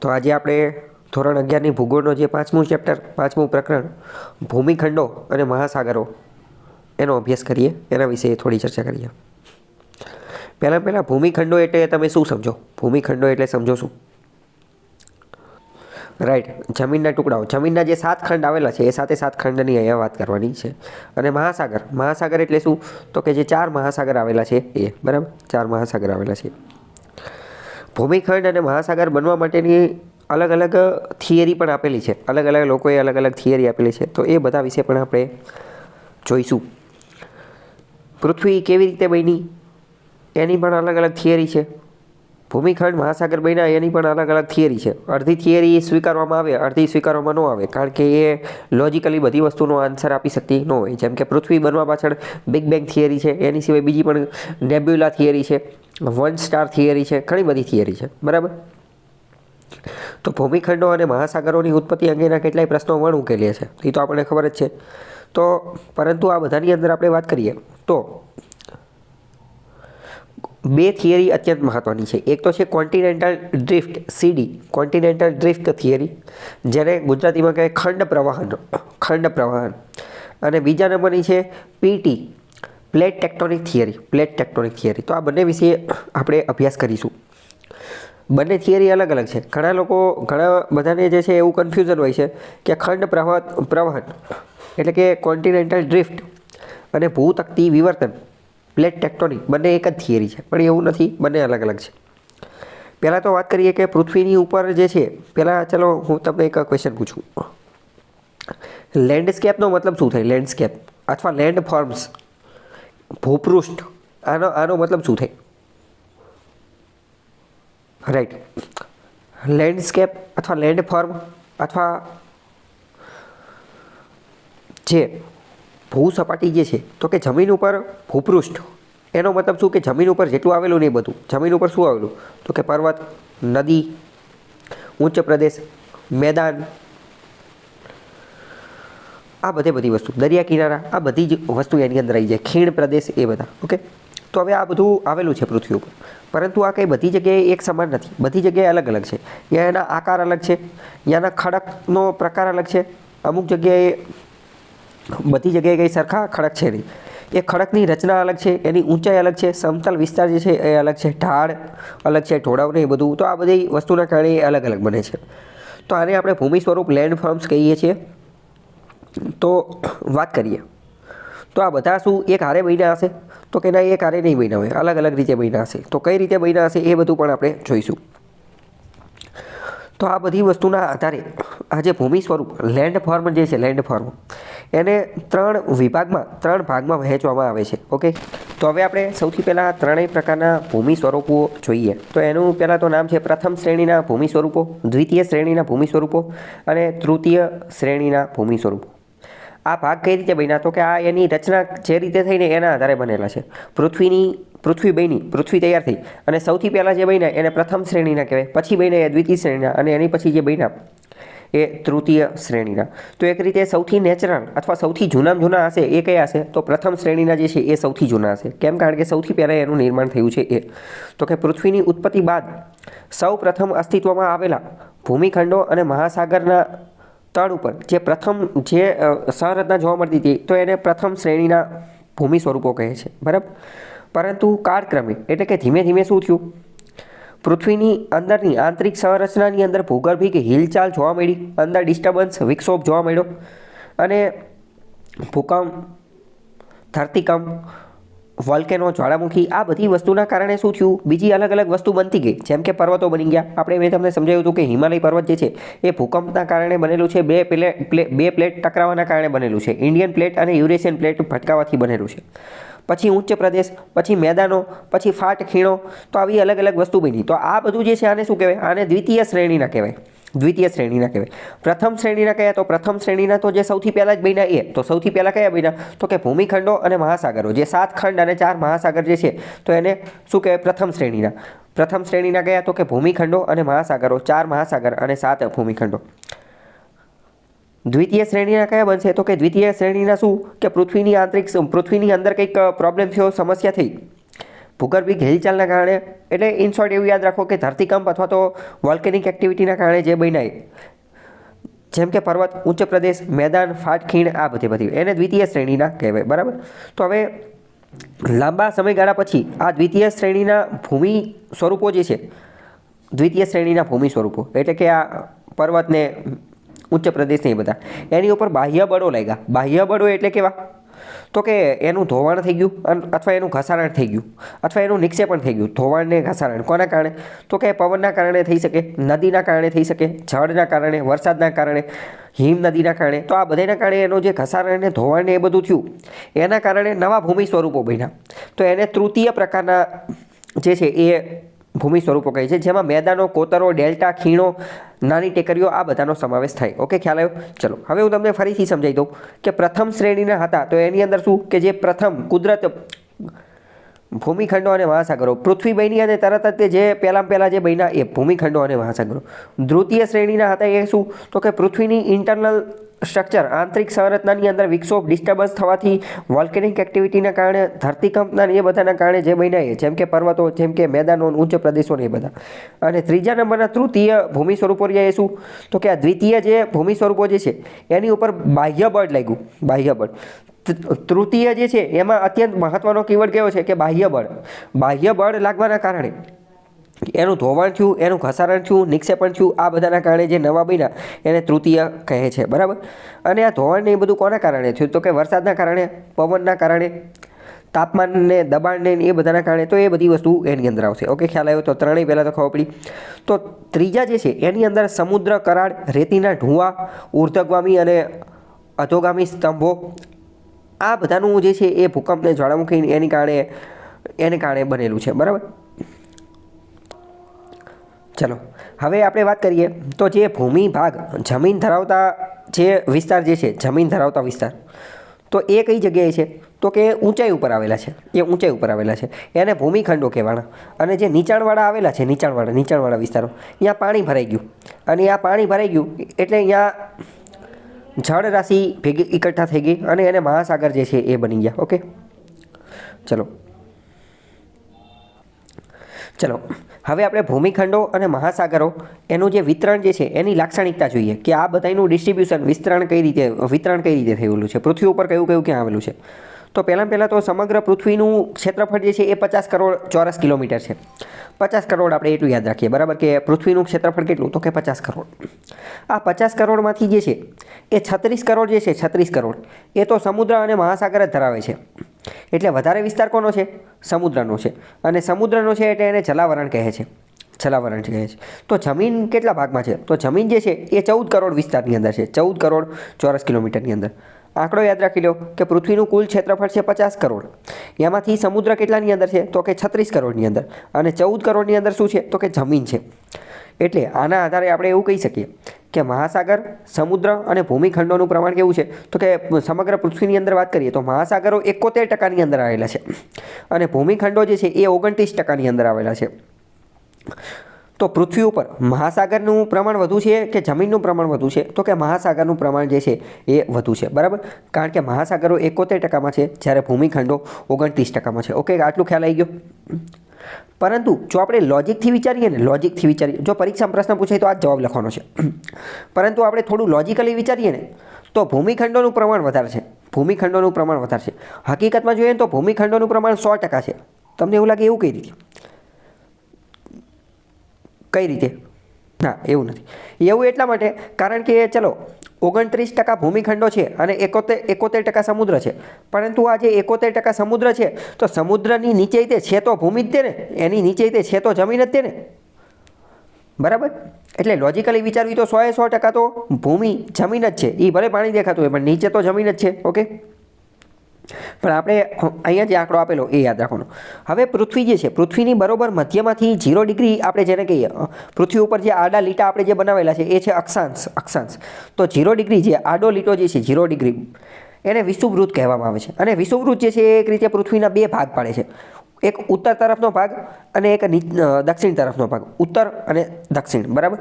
તો આજે આપણે ધોરણ અગિયારની ભૂગોળનો જે પાંચમું ચેપ્ટર પાંચમું પ્રકરણ, ભૂમિખંડો અને મહાસાગરો, એનો અભ્યાસ કરીએ. એના વિશે થોડી ચર્ચા કરીએ. પહેલાં પહેલાં ભૂમિખંડો એટલે તમે શું સમજો? ભૂમિખંડો એટલે સમજો શું? રાઈટ જમીનના ટુકડાઓ. જમીનના જે સાત ખંડ આવેલા છે, એ સાથે સાત ખંડની અહીંયા વાત કરવાની છે. અને મહાસાગર. મહાસાગર એટલે શું? તો કે જે ચાર મહાસાગર આવેલા છે, એ. બરાબર? ચાર મહાસાગર આવેલા છે. ભૂમિખંડ અને મહાસાગર બનવા માટેની અલગ અલગ થિયરી પણ આપેલી છે. અલગ અલગ લોકોએ અલગ અલગ થિયરી આપેલી છે. તો એ બધા વિશે પણ આપણે જોઈશું. પૃથ્વી કેવી રીતે બની? એની પણ અલગ અલગ થિયરી છે. ભૂમિખંડ મહાસાગર બન્યા એની પણ અલગ અલગ થિયરી છે. અડધી થિયરી સ્વીકારવામાં આવે, અડધી સ્વીકારવામાં ન આવે, કારણ કે એ લોજિકલી બધી વસ્તુનો આન્સર આપી શકતી ન હોય. જેમ કે પૃથ્વી બનવા પાછળ બિગ બેંગ થિયરી છે, એની સિવાય બીજી પણ નેબ્યુલા થિયરી છે. વન સ્ટાર થિયરી છે, ઘણી બધી થિયરી છે, બરાબર? તો ભૂમિખંડો અને મહાસાગરોની ઉત્પત્તિ અંગેના કેટલાય પ્રશ્નો પણ ઉકેલીએ છે, એ તો આપણને ખબર જ છે. તો પરંતુ આ બધાની અંદર આપણે વાત કરીએ, તો બે થિયરી અત્યંત મહત્ત્વની છે. એક તો છે કોન્ટિનેન્ટલ ડ્રિફ્ટ સીડી કોન્ટિનેન્ટલ ડ્રિફ્ટ થિયરી, જેને ગુજરાતીમાં કહે ખંડ પ્રવાહન ખંડ પ્રવાહન. અને બીજા નંબરની છે PT plate tectonic theory plate tectonic theory તો આ બંને વિશે આપણે અભ્યાસ કરીશું. બંને થિયરી અલગ અલગ છે. ઘણા લોકો, ઘણા બધાને જે છે એવું કન્ફ્યુઝન હોય છે કે ખંડ પ્રવાહ, પ્રવહન એટલે કે કોન્ટિનેન્ટલ ડ્રિફ્ટ અને ભૂતકતી વિવર્તન પ્લેટ ટેક્ટોનિક બંને એક જ થિયરી છે. પણ એવું નથી, બંને અલગ અલગ છે. પહેલાં તો વાત કરીએ કે પૃથ્વીની ઉપર જે છે, પહેલાં ચલો હું તમને એક ક્વેશ્ચન પૂછું. લેન્ડસ્કેપનો મતલબ શું થાય? લેન્ડસ્કેપ અથવા લેન્ડ ફોર્મ્સ ભૂપૃષ્ઠ. આનો આનો મતલબ શું થાય? રાઈટ લેન્ડસ્કેપ અથવા લેન્ડ ફોર્મ અથવા જે ભૂસપાટી જે છે, તો કે જમીન ઉપર ભૂપૃષ્ઠ. એનો મતલબ શું? કે જમીન ઉપર જેટલું આવેલું નહીં બધું. જમીન ઉપર શું આવેલું? તો કે પર્વત, નદી, ઉચ્ચ પ્રદેશ, મેદાન આ બધે બધી વસ્તુ. દરિયા કિનારા, આ બધી જ વસ્તુ એની અંદર આવી જાય. ખીણ પ્રદેશ એ બધા. ઓકે? તો હવે આ બધું આવેલું છે પૃથ્વી ઉપર. પરંતુ આ કંઈ બધી જગ્યાએ એક સમાન નથી. બધી જગ્યાએ અલગ અલગ છે. ત્યાં એના આકાર અલગ છે ત્યાંના ખડકનો પ્રકાર અલગ છે. અમુક જગ્યાએ બધી જગ્યાએ કંઈ સરખા ખડક છે નહીં. એ ખડકની રચના અલગ છે, એની ઊંચાઈ અલગ છે, સમતલ વિસ્તાર જે છે એ અલગ છે, ઢાળ અલગ છે ઢોળાવને એ બધું. તો આ બધી વસ્તુના કારણે અલગ અલગ બને છે. તો આને આપણે ભૂમિ સ્વરૂપ લેન્ડ કહીએ છીએ. તો વાત કરીએ. તો આ બધા શું એક હારે બન્યા હશે? તો કે ના, એક હારે નહીં બન્યા હોય. અલગ અલગ રીતે બન્યા હશે. તો કઈ રીતે બન્યા હશે એ બધું પણ આપણે જોઈશું. તો આ બધી વસ્તુના આધારે આ જે ભૂમિ સ્વરૂપ લેન્ડ ફોર્મ જે છે લેન્ડ ફોર્મ એને ત્રણ વિભાગમાં, ત્રણ ભાગમાં વહેંચવામાં આવે છે. ઓકે? તો હવે આપણે સૌથી પહેલાં ત્રણેય પ્રકારના ભૂમિ સ્વરૂપો જોઈએ. તો એનું પહેલાં તો નામ છે પ્રથમ શ્રેણીના ભૂમિ સ્વરૂપો, દ્વિતીય શ્રેણીના ભૂમિ સ્વરૂપો અને તૃતીય શ્રેણીના ભૂમિ સ્વરૂપો. આ ભાગ કઈ રીતે બન્યા? તો કે આ એની રચના જે રીતે થઈને એના આધારે બનેલા છે. પૃથ્વીની, પૃથ્વી બની, પૃથ્વી તૈયાર થઈ. અને સૌથી પહેલાં જે બન્યા એને પ્રથમ શ્રેણીના કહેવાય. પછી બન્યા એ દ્વિતીય શ્રેણીના અને એની પછી જે બન્યા એ તૃતીય શ્રેણીના. તો એક રીતે સૌથી નેચરલ અથવા સૌથી જૂનામાં જૂના હશે એ કયા હશે? તો પ્રથમ શ્રેણીના જે છે એ સૌથી જૂના હશે. કેમ? કારણ કે સૌથી પહેલાં એનું નિર્માણ થયું છે એ. તો કે પૃથ્વીની ઉત્પત્તિ બાદ સૌ પ્રથમ અસ્તિત્વમાં આવેલા ભૂમિખંડો અને મહાસાગરના તળ ઉપર, જે પ્રથમ જે સંરચના જોવા મળતી હતી, તો એને પ્રથમ શ્રેણીના ભૂમિ સ્વરૂપો કહે છે. બરાબર? પરંતુ કાળક્રમે, એટલે કે ધીમે ધીમે શું થયું? પૃથ્વીની અંદરની આંતરિક સંરચનાની અંદર ભૂગર્ભિક હિલચાલ જોવા મળી, અંદર ડિસ્ટર્બન્સ વિક્ષોભ જોવા મળ્યો, અને ભૂકંપ, ધરતીકંપ વોલ્કેનો જ્વાળામુખી આ બધી વસ્તુના કારણે શું થયું? બીજી અલગ અલગ વસ્તુ બનતી ગઈ. જેમ કે પર્વતો બની ગયા. આપણે મેં તમને સમજાવ્યું હતું કે હિમાલય પર્વત જે છે, એ ભૂકંપના કારણે બનેલું છે, બે પ્લેટ બે પ્લેટ ટકરાવાના કારણે બનેલું છે. ઇન્ડિયન પ્લેટ અને યુરેશિયન પ્લેટ ભટકાવાથી બનેલું છે. પછી ઉચ્ચ પ્રદેશ, પછી મેદાનો, પછી ફાટ ખીણો, તો આવી અલગ અલગ વસ્તુ બની. તો આ બધું જે છે આને શું કહેવાય? આને દ્વિતીય શ્રેણીના કહેવાય. દ્વિતીય શ્રેણીના કહેવાય. પ્રથમ શ્રેણીના કયા? તો પ્રથમ શ્રેણીના તો જે સૌથી પહેલાં જ બન્યા એ. તો સૌથી પહેલાં કયા બન્યા? તો કે ભૂમિખંડો અને મહાસાગરો. જે સાત ખંડ અને ચાર મહાસાગર જે છે, તો એને શું કહેવાય? પ્રથમ શ્રેણીના. પ્રથમ શ્રેણીના કયા? તો કે ભૂમિખંડો અને મહાસાગરો. ચાર મહાસાગર અને સાત ભૂમિખંડો. દ્વિતીય શ્રેણીના કયા બનશે? તો કે દ્વિતીય શ્રેણીના શું? કે પૃથ્વીની આંતરિક પૃથ્વીની અંદર કંઈક પ્રોબ્લેમ થયો, સમસ્યા થઈ? ભૂગર્ભિક હિલચાલના કારણે, એટલે ઇન શોર્ટ એવું યાદ રાખો કે ધરતીકંપ અથવા તો વોલ્કેનિક એક્ટિવિટીના કારણે જે બન્યા જેમ કે પર્વત, ઉચ્ચ પ્રદેશ, મેદાન, ફાટ, ખીણ, આ બધી બધી. એને દ્વિતીય શ્રેણીના કહેવાય, બરાબર? તો હવે લાંબા સમયગાળા પછી આ દ્વિતીય શ્રેણીના ભૂમિ સ્વરૂપો જે છે, દ્વિતીય શ્રેણીના ભૂમિ સ્વરૂપો, એટલે કે આ પર્વતને ઉચ્ચ પ્રદેશ નહીં બધા. એની ઉપર બાહ્ય બળો લાગ્યા. બાહ્ય બળો એટલે કેવા? તો કે એનું ધોવાણ થઈ ગયું અથવા એનું ઘસારણ થઈ ગયું. અથવા એનું નિક્ષેપણ થઈ ગયું. ધોવાણ ને ઘસારણ. કોના કારણે? તો કે પવનના કારણે થઈ શકે, નદીના કારણે થઈ શકે જળના કારણે, વરસાદના કારણે હિમ નદીના કારણે. તો આ બધાના કારણે એનું જે ઘસારણ ને ધોવાણ ને એ બધું થયું. એના કારણે નવા ભૂમિ સ્વરૂપો બન્યા. તો એને તૃતીય પ્રકારના જે છે એ ભૂમિ સ્વરૂપો કહે છે, જેમાં મેદાનો, કોતરો, ડેલ્ટા, ખીણો, નાની ટેકરીઓ, આ બધાનો સમાવેશ થાય. ઓકે, ખ્યાલ આવ્યો? ચલો, હવે હું તમને ફરીથી સમજાવી દઉં કે પ્રથમ શ્રેણીના હતા, તો એની અંદર શું? કે જે પ્રથમ કુદરત ભૂમિખંડો અને મહાસાગરો. પૃથ્વી બની અને તરત જ જે પહેલાં પહેલાં જે બન્યા એ ભૂમિખંડો અને મહાસાગરો. દ્વિતીય શ્રેણીના હતા એ શું? તો કે પૃથ્વીની ઇન્ટરનલ સ્ટ્રક્ચર આંતરિક સંરચનાની અંદર વિક્ષોભ ડિસ્ટર્બન્સ થવાથી વોલ્કેનિક એક્ટિવિટીના કારણે, ધરતીકંપના એ બધાના કારણે જે બન્યા એ, જેમ કે પર્વતો, જેમ કે મેદાનો ઉચ્ચ પ્રદેશો એ બધા. અને ત્રીજા નંબરના તૃતીય ભૂમિ સ્વરૂપો રહ્યા એ શું? તો કે આ દ્વિતીય જે ભૂમિ સ્વરૂપો જે છે, એની ઉપર બાહ્ય બળ લાગ્યું. બાહ્ય બળ. તૃતીય જે છે, એમાં અત્યંત મહત્વનો કીવર્ડ કયો છે કે બાહ્ય બળ. બાહ્ય બળ લાગવાના કારણે એનું ધોવાણ થયું, એનું ઘસારણ થયું, નિક્ષેપણ થયું, આ બધાના કારણે જે નવા બન્યા એને તૃતીય કહે છે, બરાબર? અને આ ધોવાણને એ બધું કોના કારણે થયું? તો કે વરસાદના કારણે, પવનના કારણે, તાપમાનને, દબાણને એ બધાના કારણે, તો એ બધી વસ્તુ એની અંદર આવશે. ઓકે, ખ્યાલ આવ્યો? તો ત્રણેય પહેલાં તો ખબર પડી. તો ત્રીજા જે છે, એની અંદર સમુદ્ર કરાડ રેતીના ઢૂંવા ઉર્ધગામી અને અધોગામી સ્તંભો આ બધાનું જે છે એ ભૂકંપને જ્વાળામુખી એને કારણે એને કારણે બનેલું છે, બરાબર? ચલો, હવે આપણે વાત કરીએ તો જે ભૂમિ ભાગ, જમીન ધરાવતા જે વિસ્તાર જે છે, જમીન ધરાવતા વિસ્તાર, તો એ કઈ જગ્યાએ છે? તો કે ઊંચાઈ ઉપર આવેલા છે, એ ઊંચાઈ ઉપર આવેલા છે, એને ભૂમિખંડો કહેવાના, અને જે નીચાણવાળા આવેલા છે, નીચાણવાળા નીચાણવાળા વિસ્તારો ત્યાં પાણી ભરાઈ ગયું, અને આ પાણી ભરાઈ ગયું, એટલે અહીંયા જળ રાશિ ભેગી એકઠા થઈ ગઈ અને એને મહાસાગર જે છે એ બની ગયા. ઓકે? ચલો. ચલો. હવે આપણે ભૂમિખંડો અને મહાસાગરો, એનું જે વિતરણ જે છે, એની લાક્ષણિકતા જોઈએ કે આ બધાનું ડિસ્ટ્રીબ્યુશન વિસ્તરણ કઈ રીતે, વિતરણ કઈ રીતે થયેલું છે? પૃથ્વી ઉપર કયું કયું ક્યાં આવેલું છે? તો પહેલાં પહેલાં તો સમગ્ર પૃથ્વીનું ક્ષેત્રફળ જે છે એ પચાસ કરોડ ચોરસ કિલોમીટર છે. પચાસ કરોડ આપણે એટલું યાદ રાખીએ. બરાબર કે પૃથ્વીનું ક્ષેત્રફળ કેટલું? તો કે પચાસ કરોડ. આ પચાસ કરોડમાંથી જે છે એ છત્રીસ કરોડ જે છે, છત્રીસ કરોડ, એ તો સમુદ્ર અને મહાસાગર જ ધરાવે છે. એટલે વધારે વિસ્તાર કોનો છે? સમુદ્રનો છે. અને સમુદ્રનો છે એટલે એને જલાવરણ કહે છે. જલાવરણ કહે છે. તો જમીન કેટલા ભાગમાં છે? તો જમીન જે છે એ ચૌદ કરોડ વિસ્તારની અંદર છે. ચૌદ કરોડ ચોરસ કિલોમીટરની અંદર. આંકડો યાદ રાખી લો કે પૃથ્વીનું કુલ ક્ષેત્રફળ છે પચાસ કરોડ. એમાંથી સમુદ્ર કેટલાની અંદર છે? તો કે છત્રીસ કરોડની અંદર. અને ચૌદ કરોડની અંદર શું છે? તો કે જમીન છે. એટલે આના આધારે આપણે એવું કહી શકીએ કે મહાસાગર, સમુદ્ર અને ભૂમિખંડોનું પ્રમાણ કેવું છે? તો કે સમગ્ર પૃથ્વીની અંદર વાત કરીએ તો મહાસાગરો એકોતેર ટકાની અંદર આવેલા છે. અને ભૂમિખંડો જે છે એ ઓગણત્રીસ ટકાની અંદર આવેલા છે. તો પૃથ્વી ઉપર મહાસાગરનું પ્રમાણ વધુ છે કે જમીનનું પ્રમાણ વધુ છે? તો કે મહાસાગરનું પ્રમાણ જે છે એ વધુ છે. બરાબર? કારણ કે મહાસાગરો એકોતેર ટકામાં છે, જ્યારે ભૂમિખંડો ઓગણત્રીસ ટકામાં છે. ઓકે, આટલું ખ્યાલ આવી ગયો? પરંતુ જો આપણે લોજિકથી વિચારીએ ને, લોજિકથી વિચારીએ, જો પરીક્ષામાં પ્રશ્ન પૂછાય તો આ જ જવાબ લખવાનો છે. પરંતુ આપણે થોડું લોજિકલી વિચારીએ ને, તો ભૂમિખંડોનું પ્રમાણ વધારે છે. ભૂમિખંડોનું પ્રમાણ વધારે છે. હકીકતમાં જોઈએ તો ભૂમિખંડોનું પ્રમાણ સો ટકા છે. તમને એવું લાગે એવું કઈ રીતે? કઈ રીતે? ના, એવું નથી. એવું એટલા માટે, કારણ કે ચલો, ઓગણત્રીસ ટકા ભૂમિખંડો છે અને એકોતેર એકોતેર ટકા સમુદ્ર છે. પરંતુ આ જે એકોતેર ટકા સમુદ્ર છે, તો સમુદ્રની નીચે તે છે તો ભૂમિ જ તે ને? એની નીચે તે છે તો જમીન જ તે ને? બરાબર? એટલે લોજિકલી વિચારવી તો સો એ સો ટકા તો ભૂમિ જમીન જ છે. એ ભલે પાણી દેખાતું હોય, પણ નીચે તો જમીન જ છે ઓકે પણ આપણે અહીંયા જે આંકડો આપેલો એ યાદ રાખવાનો. હવે પૃથ્વી જે છે, પૃથ્વીની બરોબર મધ્યમાંથી ઝીરો ડિગ્રી આપણે જેને કહીએ પૃથ્વી ઉપર જે આડા લીટા આપણે જે બનાવેલા છે એ છે અક્ષાંશ અક્ષાંશ. તો ઝીરો ડિગ્રી જે આડો લીટો જે છે ઝીરો ડિગ્રી એને વિષુવૃત કહેવામાં આવે છે. અને વિષુવૃત જે છે એ એક રીતે પૃથ્વીના બે ભાગ પાડે છે. એક ઉત્તર તરફનો ભાગ અને એક દક્ષિણ તરફનો ભાગ. ઉત્તર અને દક્ષિણ, બરાબર?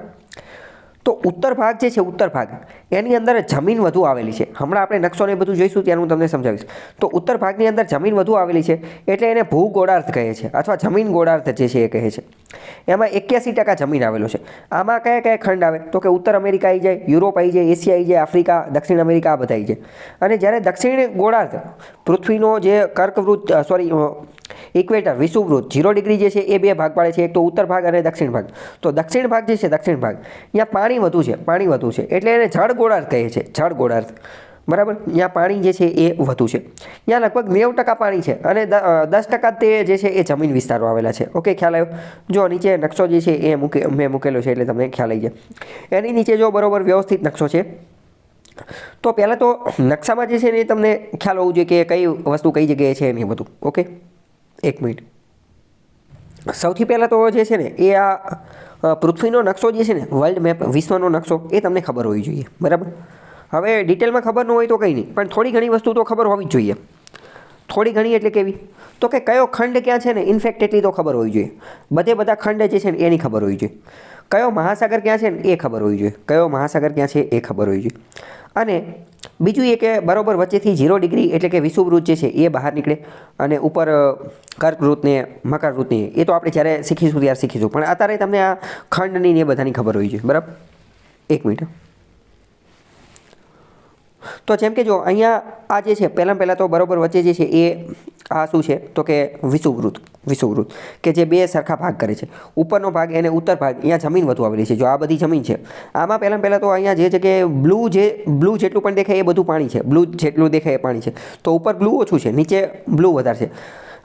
તો ઉત્તર ભાગ જે છે, ઉત્તર ભાગ, એની અંદર જમીન વધુ આવેલી છે. હમણાં આપણે નકશો ને બધું જોઈશું ત્યારે હું તમને સમજાવીશ. તો ઉત્તર ભાગની અંદર જમીન વધુ આવેલી છે, એટલે એને ભૂગોળાર્થ કહે છે, અથવા જમીન ગોળાર્થ જે છે એ કહે છે. એમાં એક્યાસી ટકા જમીન આવેલો છે. આમાં કયા કયા ખંડ આવે? તો કે ઉત્તર અમેરિકા આવી જાય, યુરોપ આવી જાય, એશિયા આવી જાય, આફ્રિકા, દક્ષિણ અમેરિકા આ બધા આવી જાય. અને જ્યારે દક્ષિણ ગોળાર્ધ, પૃથ્વીનો જે કર્કવૃત્ત સોરી ઇક્વેટર વિષુવવૃત્ત ઝીરો ડિગ્રી જે છે એ બે ભાગ પાડે છે, એક તો ઉત્તર ભાગ અને દક્ષિણ ભાગ. તો દક્ષિણ ભાગ જે છે, દક્ષિણ ભાગ અહીંયા પાણી વધુ છે, પાણી વધુ છે. એટલે એને જળ ગોળાર્થ કહે છે, જળ ગોળાર્થ. બરાબર? ત્યાં પાણી જે છે એ વધુ છે. ત્યાં લગભગ નેવું ટકા પાણી છે અને દસ ટકા તે જે છે એ જમીન વિસ્તારો આવેલા છે. ઓકે, ખ્યાલ આવ્યો? જો નીચે નકશો જે છે એ મૂકે, મેં મૂકેલો છે એટલે તમને ખ્યાલ આવી જાય. એની નીચે જો બરોબર વ્યવસ્થિત નકશો છે, તો પહેલાં તો નકશામાં જે છે ને એ તમને ખ્યાલ હોવું જોઈએ કે કઈ વસ્તુ કઈ જગ્યાએ છે ને એ બધું. ઓકે? એક મિનિટ. સૌથી પહેલાં તો જે છે ને એ આ પૃથ્વીનો નકશો જે છે ને વર્લ્ડ મેપ વિશ્વનો નકશો, એ તમને ખબર હોવી જોઈએ. બરાબર? હવે ડિટેલમાં ખબર ન હોય તો કંઈ નહીં, પણ થોડી ઘણી વસ્તુ તો ખબર હોવી જ જોઈએ. થોડી ઘણી એટલે કેવી? તો કે કયો ખંડ ક્યાં છે ને ઇનફેક્ટ એટલી તો ખબર હોવી જોઈએ. બધે બધા ખંડ જે છે ને, એની ખબર હોવી જોઈએ. કયો મહાસાગર ક્યાં છે ને, એ ખબર હોવી જોઈએ. કયો મહાસાગર ક્યાં છે, એ ખબર હોવી જોઈએ. અને બીજું એ કે બરોબર વચ્ચેથી ઝીરો ડિગ્રી એટલે કે વિષુવૃત જે છે એ બહાર નીકળે અને ઉપર કર્કવૃતને મકરવૃત્તને, એ તો આપણે જ્યારે શીખીશું ત્યારે શીખીશું. પણ અત્યારે તમને આ ખંડની ને એ બધાની ખબર હોવી જોઈએ. બરાબર? એક મિનિટ. તો જેમ કે જો અહીંયા આ જે છે, પહેલાં પહેલાં તો બરોબર વચ્ચે જે છે એ આ શું છે? તો કે વિષુવૃત વિષુવૃત કે જે બે સરખા ભાગ કરે છે. ઉપરનો ભાગ એને ઉત્તર ભાગ, અહીંયા જમીન વધુ આવેલી છે. જો આ બધી જમીન છે, આમાં પહેલાં પહેલાં તો અહીંયા જે જગ્યાએ બ્લુ જે, બ્લુ જેટલું પણ દેખાય એ બધું પાણી છે. બ્લુ જેટલું દેખાય એ પાણી છે. તો ઉપર બ્લુ ઓછું છે, નીચે બ્લુ વધારે છે.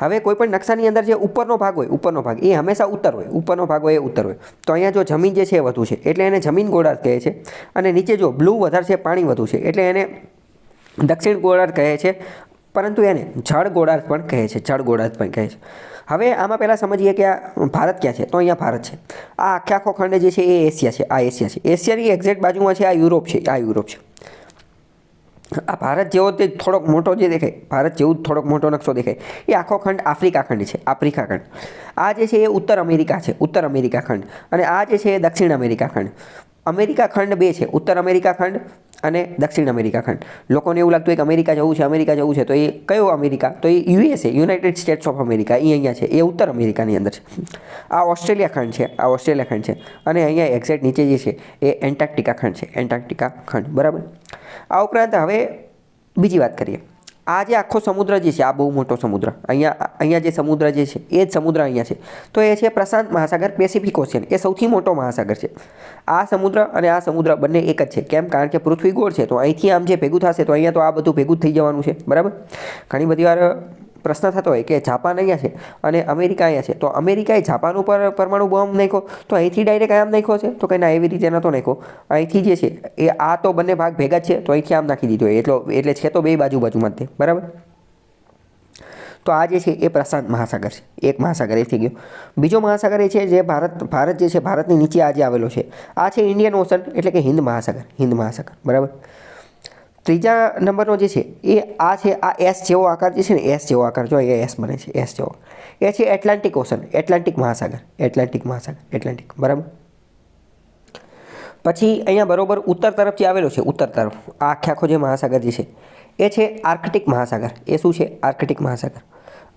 હવે કોઈપણ નકશાની અંદર જે ઉપરનો ભાગ હોય, ઉપરનો ભાગ, એ હંમેશા ઉત્તર હોય. ઉપરનો ભાગ હોય એ ઉત્તર હોય. તો અહીંયા જો જમીન જે છે એ વધુ છે, એટલે એને જમીન ગોળાર્ધ કહે છે અને નીચે જો બ્લુ વધારે છે, પાણી વધુ છે, એટલે એને દક્ષિણ ગોળાર્ધ કહે છે, પરંતુ એને જળ ગોળાર્ધ પણ કહે છે, જળ ગોળાર્ધ પણ કહે છે. હવે આમાં પહેલાં સમજીએ કે આ ભારત ક્યાં છે? તો અહીંયા ભારત છે. આ આખે આખો ખંડ જે છે એ એશિયા છે, આ એશિયા છે. એશિયાની એક્ઝેક્ટ બાજુમાં છે, આ યુરોપ છે, આ યુરોપ છે. આ ભારત જેવો તે થોડોક મોટો જે દેખાય, ભારત જેવું થોડોક મોટો નકશો દેખાય, એ આખો ખંડ આફ્રિકા ખંડ છે, આફ્રિકા ખંડ. આ જે છે એ ઉત્તર અમેરિકા છે, ઉત્તર અમેરિકા ખંડ. અને આ જે છે એ દક્ષિણ અમેરિકા ખંડ. અમેરિકા ખંડ બે છે. ઉત્તર અમેરિકા ખંડ અને દક્ષિણ અમેરિકા ખંડ. લોકોને એવું લાગતું હોય કે અમેરિકા જવું છે, અમેરિકા જવું છે, તો એ કયો અમેરિકા? તો એ USA, United States of America. એ અહીંયા છે. એ ઉત્તર અમેરિકાની અંદર છે. આ ઓસ્ટ્રેલિયા ખંડ છે. આ ઓસ્ટ્રેલિયા ખંડ છે. અને અહીંયા એક્ઝેક્ટ નીચે જે છે, એ એન્ટાર્કટિકા ખંડ છે. એન્ટાર્કટિકા ખંડ. બરાબર? આ ઉપરાંત હવે બીજી વાત કરીએ. આ જે આખો સમુદ્ર જે છે, આ બહુ મોટો સમુદ્ર. અહીંયા અહીંયા જે સમુદ્ર જે છે, એ જ સમુદ્ર અહીંયા છે. તો એ છે પ્રશાંત મહાસાગર પેસિફિક ઓશિયન એ સૌથી મોટો મહાસાગર છે. આ સમુદ્ર અને આ સમુદ્ર બંને એક જ છે. કેમ? કારણ કે પૃથ્વી ગોળ છે. તો અહીંથી આમ જે ભેગું થશે, તો અહીંયા તો આ બધું ભેગું થઈ જવાનું છે. બરાબર? ઘણી બધી વાર પ્રશ્ન થતો હોય કે જાપાન અહીંયા છે અને અમેરિકા અહીંયા છે, તો અમેરિકાએ જાપાન ઉપર પરમાણુ બોમ્બ નાખ્યો, તો અહીંથી ડાયરેક્ટ આમ નાખ્યો છે? તો કંઈ ના, એવી રીતે નહોતો નાખ્યો. અહીંથી જે છે, એ આ તો બંને ભાગ ભેગા જ છે, તો અહીંથી આમ નાખી દીધો એટલો, એટલે છે તો બે બાજુ બાજુમાં તે બરાબર? તો આ જે છે, એ પ્રશાંત મહાસાગર છે, એક મહાસાગર એ થઈ ગયો. બીજો મહાસાગર એ છે, જે ભારત ભારત જે છે, ભારતની નીચે આજે આવેલો છે. આ છે ઇન્ડિયન ઓશન એટલે કે હિન્દ મહાસાગર હિન્દ મહાસાગર, બરાબર? ત્રીજા નંબરનો જે છે, એ આ છે, આ એસ જેવો આકાર જે છે ને એસ જેવો આકાર. જો એ એસ બને છે એસ જેવો. એ છે એટલાન્ટિક ઓશન એટલાન્ટિક મહાસાગર એટલાન્ટિક મહાસાગર એટલાન્ટિક બરાબર? પછી અહીંયા બરોબર ઉત્તર તરફથી આવેલો છે, ઉત્તર તરફ, આ આખે આખો જે મહાસાગર જે છે, એ છે આર્કટિક મહાસાગર. એ શું છે? આર્કટિક મહાસાગર.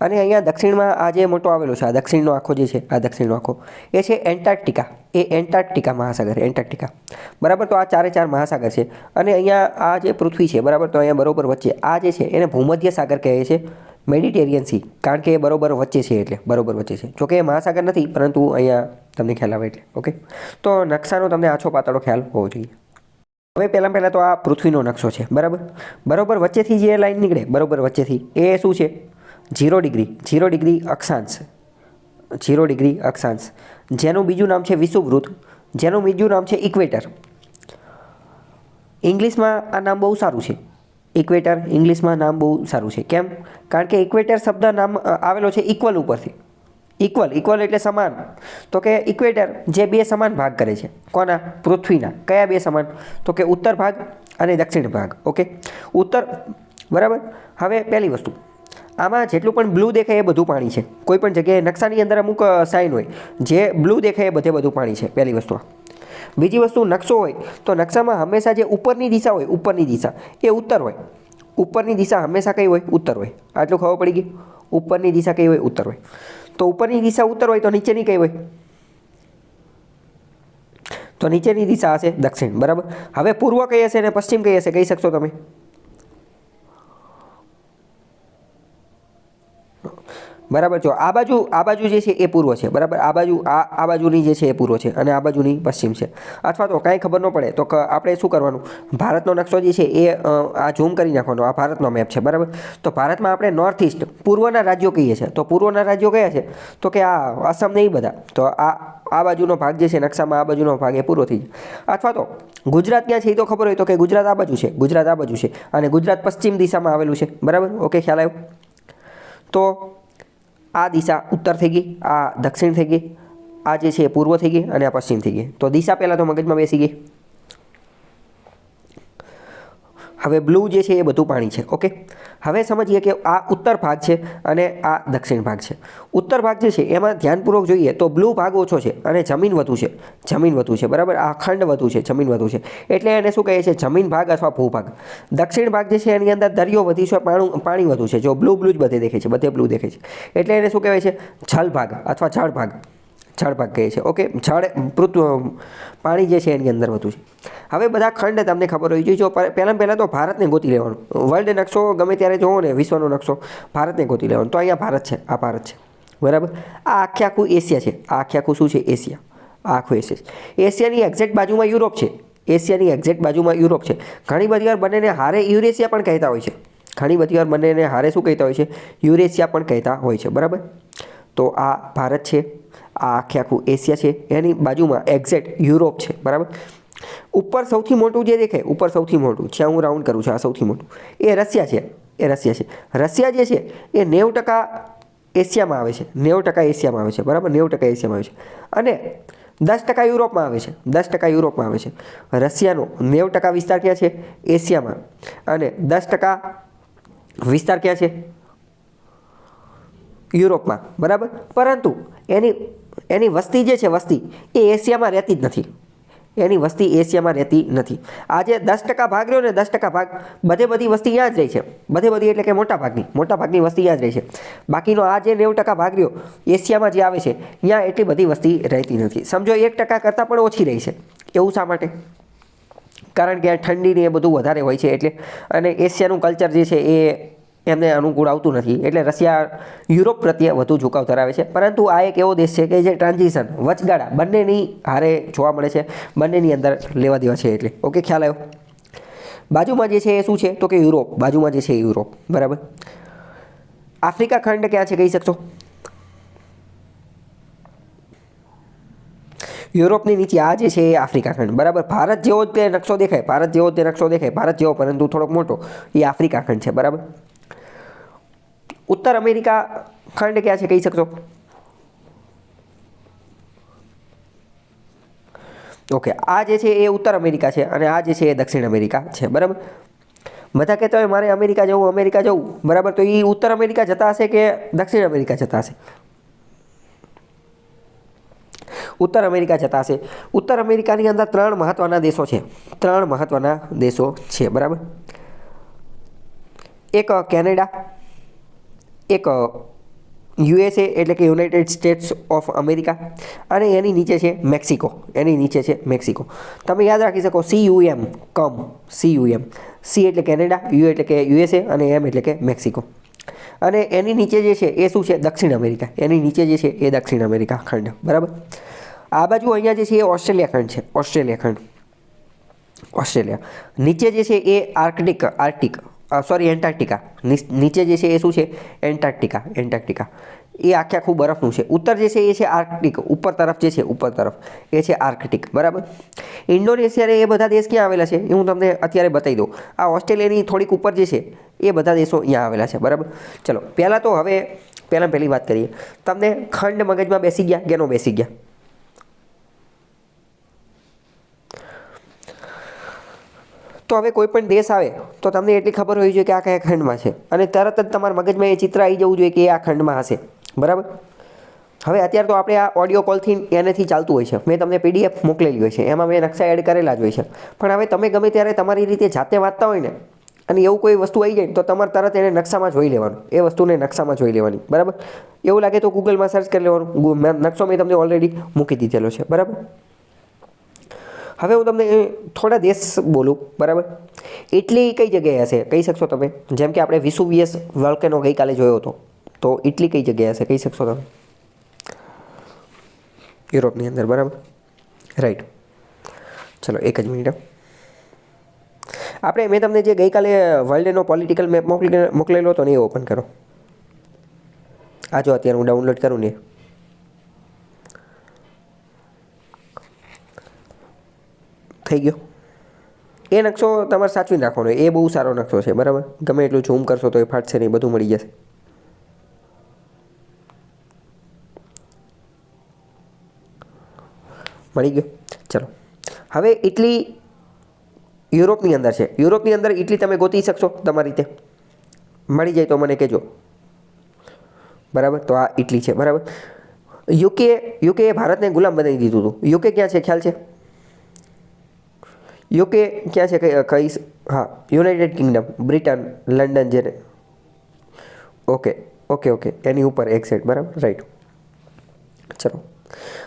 અને અહીંયા દક્ષિણમાં આ જે મોટો આવેલો છે, આ દક્ષિણનો આખો જે છે, આ દક્ષિણનો આખો, એ છે એન્ટાર્કટિકા. એ એન્ટાર્કટિકા મહાસાગર, એન્ટાર્કટિકા. બરાબર? તો આ ચારે ચાર મહાસાગર છે. અને અહીંયા આ જે પૃથ્વી છે, બરાબર? તો અહીંયા બરોબર વચ્ચે આ જે છે, એને ભૂમધ્ય સાગર કહે છે, મેડિટેરિયન સી. કારણ કે એ બરોબર વચ્ચે છે એટલે, બરોબર વચ્ચે છે. જોકે એ મહાસાગર નથી, પરંતુ અહીંયા તમને ખ્યાલ આવે એટલે, ઓકે? તો નકશાનો તમને આછો પાતળો ખ્યાલ હોવો જોઈએ. હવે પહેલાં પહેલાં તો આ પૃથ્વીનો નકશો છે, બરાબર? બરોબર વચ્ચેથી જે લાઈન નીકળે, બરોબર વચ્ચેથી, એ શું છે? ઝીરો ડિગ્રી ઝીરો ડિગ્રી અક્ષાંશ, ઝીરો ડિગ્રી અક્ષાંશ. જેનું બીજું નામ છે વિષુવવૃત્ત, જેનું બીજું નામ છે ઇક્વેટર. ઇંગ્લિશમાં આ નામ બહુ સારું છે. ઇક્વેટર, ઇંગ્લિશમાં નામ બહુ સારું છે. કેમ? કારણ કે ઇક્વેટર શબ્દ નામ આવેલો છે ઇક્વલ ઉપરથી. ઇક્વલ ઇક્વલ એટલે સમાન. તો કે ઇક્વેટર જે બે સમાન ભાગ કરે છે. કોના? પૃથ્વીના. કયા બે સમાન? તો કે ઉત્તર ભાગ અને દક્ષિણ ભાગ. ઓકે? ઉત્તર, બરાબર? હવે પહેલી વસ્તુ. આમાં જેટલું પણ બ્લુ દેખાય એ બધું પાણી છે. કોઈ પણ જગ્યાએ નકશાની અંદર અમુક સાઇન હોય, જે બ્લુ દેખાય એ બધે બધું પાણી છે, પહેલી વસ્તુ બીજી વસ્તુ નકશો હોય, તો નકશામાં હંમેશા જે ઉપરની દિશા હોય, ઉપરની દિશા, એ ઉત્તર હોય. ઉપરની દિશા હંમેશા કઈ હોય? ઉત્તર હોય. આટલું ખબર પડી ગઈ? ઉપરની દિશા કઈ હોય? ઉત્તર હોય. તો ઉપરની દિશા ઉત્તર હોય તો નીચેની કઈ હોય? તો નીચેની દિશા હશે દક્ષિણ, બરાબર? હવે પૂર્વ કઈ હશે અને પશ્ચિમ કઈ હશે? કહી શકશો તમે? બરાબર જો આ બાજુ આ બાજુ જે છે એ પૂર્વ છે, બરાબર? આ બાજુ, આ આ બાજુની જે છે એ પૂર્વ છે અને આ બાજુની પશ્ચિમ છે. અથવા તો કાંઈ ખબર ન પડે તો આપણે શું કરવાનું? ભારતનો નકશો જે છે એ આ ઝૂમ કરી નાખવાનો, આ ભારતનો મેપ છે, બરાબર? તો ભારતમાં આપણે નોર્થ ઇસ્ટ પૂર્વના રાજ્યો કહીએ છીએ. તો પૂર્વના રાજ્યો કયા છે? તો કે આ આસામ ને એ બધા. તો આ આ બાજુનો ભાગ જે છે નકશામાં આ બાજુનો ભાગ એ પૂરો થઈ જાય અથવા તો ગુજરાત ક્યાં છે એ તો ખબર હોય તો કે ગુજરાત આ બાજુ છે, ગુજરાત આ બાજુ છે અને ગુજરાત પશ્ચિમ દિશામાં આવેલું છે. બરાબર? ઓકે, ખ્યાલ આવ્યો? તો આ દિશા ઉત્તર થઈ ગઈ, આ દક્ષિણ થઈ ગઈ, આ જે છે પૂર્વ થઈ ગઈ અને આ પશ્ચિમ થઈ ગઈ. તો દિશા પહેલાં તો મગજમાં બેસી ગઈ. હવે બ્લુ જે છે એ બધું પાણી છે, ઓકે? હવે સમજીએ કે આ ઉત્તર ભાગ છે અને આ દક્ષિણ ભાગ છે. ઉત્તર ભાગ જે છે એમાં ધ્યાનપૂર્વક જોઈએ તો બ્લુ ભાગ ઓછો છે અને જમીન વધુ છે. જમીન વધુ છે, બરાબર? આ ખંડ વધુ છે, જમીન વધુ છે. એટલે એને શું કહે છે? જમીન ભાગ અથવા ભૂભાગ. દક્ષિણ ભાગ જે છે એની અંદર દરિયો વધી છે, પાણું, પાણી વધુ છે, જો બ્લુ બ્લુ જ બધે દેખે છે, બધે બ્લુ દેખાય છે. એટલે એને શું કહેવાય છે? જલ ભાગ અથવા જળ ભાગ જળ ભાગ કહે છે ઓકે જળ પૃથ્વ પાણી જે છે એની અંદર વધુ છે. હવે બધા ખંડ તમને ખબર હોવી જોઈએ જો પહેલાં પહેલાં તો ભારતને ગોતી લેવાનું. વર્લ્ડ નકશો ગમે ત્યારે જોવો ને, વિશ્વનો નકશો, ભારતને ગોતી લેવાનો. તો અહીંયા ભારત છે, આ ભારત છે. બરાબર? આ આખે આખું એશિયા છે. આ આખે આખું શું છે? એશિયા. આખું એશિયા એશિયાની એક્ઝેક્ટ બાજુમાં યુરોપ છે. એશિયાની એક્ઝેક્ટ બાજુમાં યુરોપ છે. ઘણી બધી વાર બંનેને હારે યુરેશિયા પણ કહેતા હોય છે. ઘણી બધી વાર બંનેને હારે શું કહેતા હોય છે? યુરેશિયા પણ કહેતા હોય છે. બરાબર? તો આ ભારત છે. આ આખે આખું એશિયા છે, એની બાજુમાં એક્ઝેક્ટ યુરોપ છે, બરાબર? ઉપર સૌથી મોટું જે દેખાય, ઉપર સૌથી મોટું, જ્યાં હું રાઉન્ડ કરું છું, આ સૌથી મોટું, એ રશિયા છે, એ રશિયા છે. રશિયા જે છે, એ નેવું ટકા એશિયામાં આવે છે, નેવું ટકા એશિયામાં આવે છે, બરાબર? નેવું ટકા એશિયામાં આવે છે. અને દસ ટકા યુરોપમાં આવે છે, દસ ટકા યુરોપમાં આવે છે. રશિયાનો નેવું ટકા વિસ્તાર ક્યાં છે? એશિયામાં. અને દસ ટકા વિસ્તાર ક્યાં છે? યુરોપમાં, બરાબર? પરંતુ એની એની વસ્તી જે છે વસ્તી, એ એશિયામાં રહેતી જ નથી. એની વસ્તી એશિયામાં રહેતી નથી. આ જે દસ ટકા ભાગ રહ્યો ને દસ ટકા ભાગ બધે બધી વસ્તી ત્યાં જ રહી છે. બધે બધી એટલે કે મોટા ભાગની મોટા ભાગની વસ્તી ત્યાં જ રહી છે. બાકીનો આ જે નેવું ટકા ભાગ રહ્યો, એશિયામાં જે આવે છે, ત્યાં એટલી બધી વસ્તી રહેતી નથી. સમજો એક ટકા કરતાં પણ ઓછી રહી છે. એવું શા માટે? કારણ કે ઠંડીને એ બધું વધારે હોય છે એટલે. અને એશિયાનું કલ્ચર જે છે એ એમને અનુકૂળ આવતું નથી. એટલે રશિયા, યુરોપ પ્રત્યે વધુ ઝુકાવ ધરાવે છે. પરંતુ આ એક એવો દેશ છે કે જે ટ્રાન્ઝિશન વચગાળા બંનેની હારે જોવા મળે છે. બંનેની અંદર લેવા દેવા છે એટલે. ઓકે, ખ્યાલ આવ્યો? બાજુમાં જે છે એ શું છે? તો કે યુરોપ. બાજુમાં જે છે યુરોપ. બરાબર? આફ્રિકા ખંડ ક્યાં છે કહી શકશો? યુરોપની નીચે આ જે છે એ આફ્રિકા ખંડ. બરાબર? ભારત જેવો જ તે નકશો દેખાય. ભારત જેવો તે નકશો દેખાય. ભારત જેવો, પરંતુ થોડોક મોટો. એ આફ્રિકા ખંડ છે. બરાબર? ઉત્તર અમેરિકા ખંડ ક્યાં છે? કહી શકશો? ઓકે આ જે છે એ ઉત્તર અમેરિકા છે અને આ જે છે એ દક્ષિણ અમેરિકા છે, બરાબર? બધા કહેતા હોય મારે અમેરિકા જવું અમેરિકા જવું, બરાબર? તો એ ઉત્તર અમેરિકા જતા હશે કે દક્ષિણ અમેરિકા જતા હશે? ઉત્તર અમેરિકા જતા હશે. ઉત્તર અમેરિકાની અંદર ત્રણ મહત્ત્વના દેશો છે. ત્રણ મહત્ત્વના દેશો છે, બરાબર? એક કેનેડા એક યુએસએ એટલે કે યુનાઇટેડ સ્ટેટ્સ ઓફ અમેરિકા અને એની નીચે છે મેક્સિકો એની નીચે છે મેક્સિકો તમે યાદ રાખી શકો C U M come C U C એટલે કેનેડા યુ એટલે કે યુએસએ અને એમ એટલે કે મેક્સિકો અને એની નીચે જે છે એ શું છે? દક્ષિણ અમેરિકા. એની નીચે જે છે એ દક્ષિણ અમેરિકા ખંડ. બરાબર? આ બાજુ અહીંયા જે છે એ ઓસ્ટ્રેલિયા ખંડ છે. ઓસ્ટ્રેલિયા ખંડ. ઓસ્ટ્રેલિયા. નીચે જે છે એ આર્કટિક આર્ટિક સોરી એન્ટાર્કટિકા. નીચે જે છે એ શું છે? Antarctica Antarctica. એ આખે આખું બરફનું છે. ઉત્તર જે છે એ છે આર્કટિક, ઉપર તરફ જે છે, ઉપર તરફ. એ છે આર્કટિક. બરાબર? ઇન્ડોનેશિયા એ બધા દેશ ક્યાં આવેલા છે? એ હું તમને અત્યારે બતાવી દઉં. આ ઓસ્ટ્રેલિયાની થોડીક ઉપર જે છે, એ બધા દેશો અહીંયા આવેલા છે. બરાબર? ચલો, પહેલાં તો હવે પહેલાં પહેલી વાત કરીએ. તમને ખંડ મગજમાં બેસી ગયા ગેનો બેસી ગયા? તો હવે કોઈ પણ દેશ આવે, તો તમને એટલી ખબર હોવી જોઈએ કે આ કયા ખંડમાં છે. અને તરત જ તમારા મગજમાં એ ચિત્ર આવી જવું જોઈએ કે એ આ ખંડમાં હશે. બરાબર? હવે અત્યારે તો આપણે આ ઓડિયો કોલથી એનેથી ચાલતું હોય છે. મેં તમને પીડીએફ મોકલેલી હોય છે. એમાં મેં નકશા એડ કરેલા જ હોય છે. પણ હવે તમે ગમે ત્યારે તમારી રીતે જાતે વાંચતા હોય ને, અને એવું કોઈ વસ્તુ આવી જાય તો તમારે તરત એને નકશામાં જોઈ લેવાનું. એ વસ્તુને નકશામાં જોઈ લેવાની. બરાબર? એવું લાગે તો ગૂગલમાં સર્ચ કરી લેવાનું. નકશો મેં તમને ઓલરેડી મૂકી દીધેલો છે. બરાબર? હવે હું તમને થોડા દેશ બોલું, બરાબર? ઇટલી કઈ જગ્યાએ હશે? કહી શકશો તમે? જેમ કે આપણે વિસુવિયસ વોલ્કેનો ગઈકાલે જોયો હતો. તો ઇટલી કઈ જગ્યાએ હશે? કહી શકશો તમે? યુરોપની અંદર, બરાબર? રાઈટ ચલો, એક જ મિનિટ આપણે, મેં તમને જે ગઈકાલે વર્લ્ડનો પોલિટિકલ મેપ મોકલી મોકલેલો હતો ને એ ઓપન કરો. આ જો અત્યારે હું ડાઉનલોડ કરું ને થઈ ગયો. એ નકશો તમારે સાચવીને રાખવાનો એ બહુ સારો નકશો છે, બરાબર? ગમે એટલું ઝૂમ કરશો તો એ ફાટશે નહીં, બધું મળી જશે. મળી ગયો? ચલો. હવે ઇટલી યુરોપની અંદર છે. યુરોપની અંદર ઇટલી તમે ગોતી શકશો તમારી રીતે. મળી જાય તો મને કહેજો. બરાબર? તો આ ઇટલી છે, બરાબર? યુકે યુકે ભારતને ગુલામ બનાવી દીધું હતું. યુકે ક્યાં છે? ખ્યાલ છે? યુકે ક્યાં છે? કઈ હા, યુનાઇટેડ કિંગડમ, બ્રિટન, લંડન જેને ઓકે ઓકે ઓકે. એની ઉપર એક સાઈડ બરાબર? રાઈટ ચલો.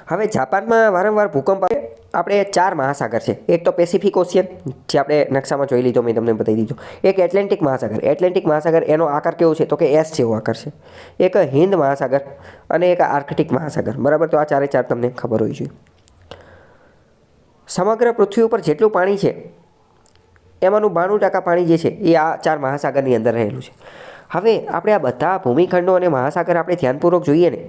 હવે જાપાનમાં વારંવાર ભૂકંપ આવે. આપણે ચાર મહાસાગર છે. એક તો પેસિફિક ઓશિયન જે આપણે નકશામાં જોઈ લીધો, મેં તમને બતાવી દીધો. એક એટલેન્ટિક મહાસાગર. એટલેન્ટિક મહાસાગર, એનો આકાર કેવો છે? તો કે એસ જેવો આકાર છે. એક હિન્દ મહાસાગર અને એક આર્કટિક મહાસાગર. બરાબર? તો આ ચારે ચાર તમને ખબર હોવી જોઈએ. સમગ્ર પૃથ્વી ઉપર જેટલું પાણી છે, એમાંનું બાણું ટકા પાણી જે છે, એ આ ચાર મહાસાગરની અંદર રહેલું છે. હવે આપણે આ બધા ભૂમિખંડો અને મહાસાગર આપણે ધ્યાનપૂર્વક જોઈએ ને,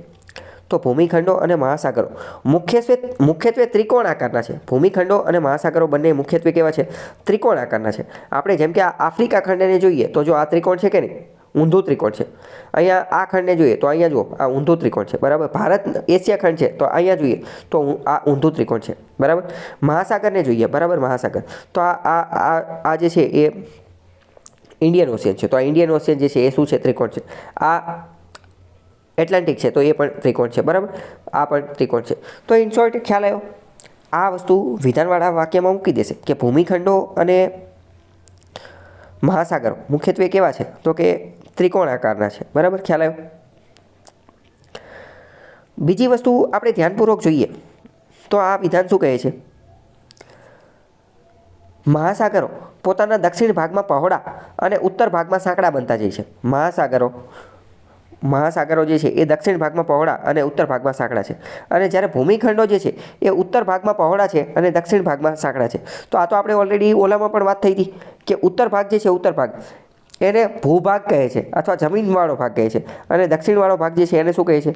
તો ભૂમિખંડો અને મહાસાગરો મુખ્યત્વે મુખ્યત્વે ત્રિકોણ આકારના છે. ભૂમિખંડો અને મહાસાગરો બંને મુખ્યત્વે કેવા છે? ત્રિકોણ આકારના છે. આપણે જેમ કે આ આફ્રિકા ખંડને જોઈએ, તો જો આ ત્રિકોણ છે કે નહીં? ઊંધું ત્રિકોણ છે. અહીંયા આ ખંડને જોઈએ તો અહીંયા જુઓ, આ ઊંધું ત્રિકોણ છે, બરાબર? ભારત, એશિયા ખંડ છે, તો અહીંયા જોઈએ તો આ ઊંધું ત્રિકોણ છે, બરાબર? મહાસાગરને જોઈએ, બરાબર? મહાસાગર. તો આ આ આ જે છે એ ઇન્ડિયન ઓશિયન છે. તો આ ઇન્ડિયન ઓશિયન જે છે એ શું છે? ત્રિકોણ છે. આ એટલાન્ટિક છે, તો એ પણ ત્રિકોણ છે, બરાબર? આ પણ ત્રિકોણ છે. તો ઇન શોર્ટ ખ્યાલ આવ્યો, આ વસ્તુ વિધાનવાળા વાક્યમાં મૂકી દેશે કે ભૂમિખંડો અને મહાસાગરો મુખ્યત્વે કેવા છે? તો કે ત્રિકોણ આકારના છે. બરાબર? ખ્યાલ આવ્યો? બીજી વસ્તુ આપણે ધ્યાનપૂર્વક જોઈએ. તો આ વિધાન શું કહે છે? મહાસાગરો પોતાના દક્ષિણ ભાગમાં પહોળા અને ઉત્તર ભાગમાં સાંકડા બનતા જાય છે. મહાસાગરો મહાસાગરો જે છે એ દક્ષિણ ભાગમાં પહોળા અને ઉત્તર ભાગમાં સાંકડા છે. અને જ્યારે ભૂમિખંડો જે છે એ ઉત્તર ભાગમાં પહોળા છે અને દક્ષિણ ભાગમાં સાંકડા છે. તો આ તો આપણે ઓલરેડી ઓલામાં પણ વાત થઈ હતી કે ઉત્તર ભાગ જે છે ઉત્તર ભાગ. એને ભૂભાગ કહે છે અથવા જમીનવાળો ભાગ કહે છે. અને દક્ષિણવાળો ભાગ જે છે એને શું કહે છે?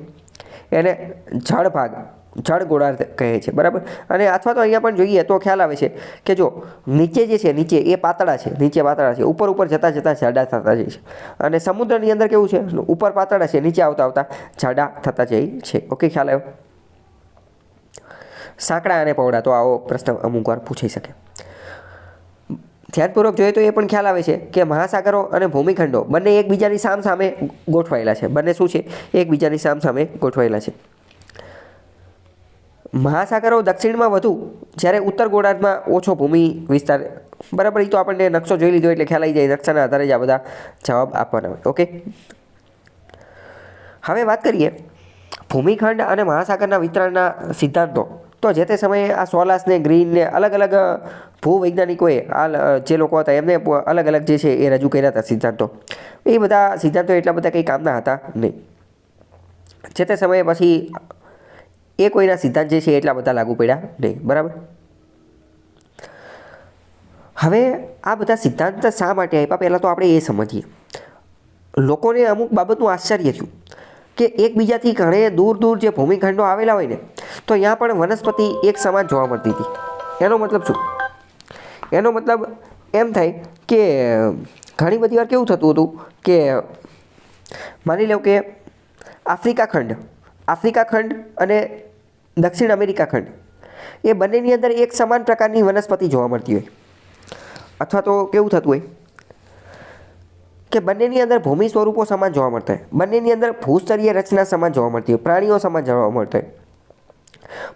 એને જળ ભાગ, જળ ગોળાર્ધ કહે છે. બરાબર? અને અથવા તો અહીંયા પણ જોઈએ તો ખ્યાલ આવે છે કે જો નીચે જે છે, નીચે એ પાતળા છે, નીચે પાતળા છે, ઉપર ઉપર જતાં જતાં જાડા થતા જાય છે. અને સમુદ્રની અંદર કેવું છે? ઉપર પાતળા છે, નીચે આવતા આવતા જાડા થતા જાય છે. ઓકે ખ્યાલ આવ્યો? સાંકડા અને પૌડા તો આવો પ્રશ્ન અમુક વાર પૂછાઈ શકે. ધ્યાનપૂર્વક જોઈએ તો એ પણ ખ્યાલ આવે છે કે મહાસાગરો અને ભૂમિખંડો બંને એકબીજાની સામ સામે ગોઠવાયેલા છે. બંને શું છે? એકબીજાની સામ સામે ગોઠવાયેલા છે. મહાસાગરો દક્ષિણમાં વધુ, જ્યારે ઉત્તર ગોળાર્ધમાં ઓછો ભૂમિ વિસ્તાર, બરાબર એ તો આપણને નકશો જોઈ લીધો એટલે ખ્યાલ આવી જાય, નકશાના આધારે જ આ બધા જવાબ આપવાના હોય. ઓકે? હવે વાત કરીએ ભૂમિખંડ અને મહાસાગરના વિતરણના સિદ્ધાંતો. તો જે તે સમયે આ સોલાસને, ગ્રીનને અલગ અલગ ભૂવૈજ્ઞાનિકોએ આ જે લોકો હતા એમને અલગ અલગ જે છે એ રજૂ કર્યા હતા સિદ્ધાંતો. એ બધા સિદ્ધાંતો એટલા બધા કંઈ કામના હતા નહીં. જે તે સમયે પછી એ કોઈના સિદ્ધાંત જે છે એટલા બધા લાગુ પડ્યા નહીં. બરાબર? હવે આ બધા સિદ્ધાંત શા માટે આપ્યા? પહેલાં તો આપણે એ સમજીએ. લોકોને અમુક બાબતનું આશ્ચર્ય થયું. કે એકબીજાથી ઘણે દૂર દૂર જે ભૂમિખંડો આવેલા હોય ને, તો અહીંયા પણ વનસ્પતિ એક સમાન જોવા મળતી હતી. એનો મતલબ શું? એનો મતલબ એમ થાય કે ઘણી બધી વાર કેવું થતું હતું કે માની લો કે આફ્રિકા ખંડ આફ્રિકા ખંડ અને દક્ષિણ અમેરિકા ખંડ, એ બંનેની અંદર એક સમાન પ્રકારની વનસ્પતિ જોવા મળતી હોય. અથવા તો કેવું થતું હોય કે બંનેની અંદર ભૂમિ સ્વરૂપો સમાન જોવા મળતા હોય. બંનેની અંદર ભૂસ્તરીય રચના સમાન જોવા મળતી હોય. પ્રાણીઓ સમાન જોવા મળતા હોય.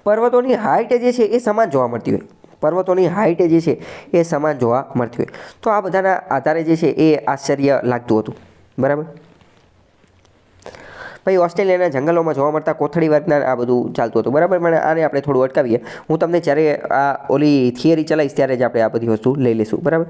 પર્વતોની હાઇટ જે છે એ સમાન જોવા મળતી હોય. પર્વતોની હાઇટ જે છે એ સમાન જોવા મળતી હોય. તો આ બધાના આધારે જે છે એ આશ્ચર્ય લાગતું હતું. બરાબર? પછી ઓસ્ટ્રેલિયાના જંગલોમાં જોવા મળતા કોથળી વર્ગના આ બધું ચાલતું હતું. બરાબર? પણ આને આપણે થોડું અટકાવીએ. હું તમને જ્યારે આ ઓલી થિયરી ચલાવીશ ત્યારે જ આપણે આ બધી વસ્તુ લઈ લઈશું. બરાબર?